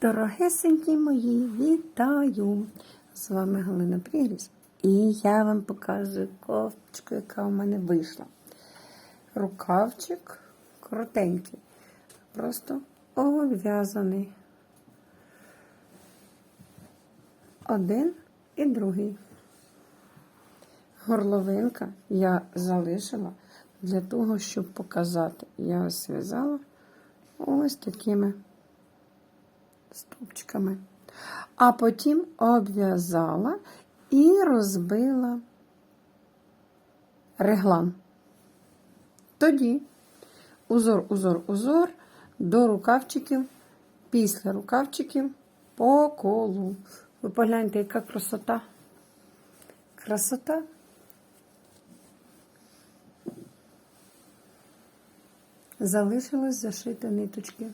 Дорогесенькі мої, вітаю! З вами Галина Прігріс. І я вам показую кофточку, яка у мене вийшла. Рукавчик коротенький, просто обв'язаний. Один і другий. Горловинка я залишила для того, щоб показати. Я зв'язала ось такими стовпчиками. А потім обв'язала і розбила реглан. Тоді узор, узор, узор до рукавчиків, після рукавчиків по колу. Ви погляньте, яка красота. Красота. Залишилось зашити ниточки.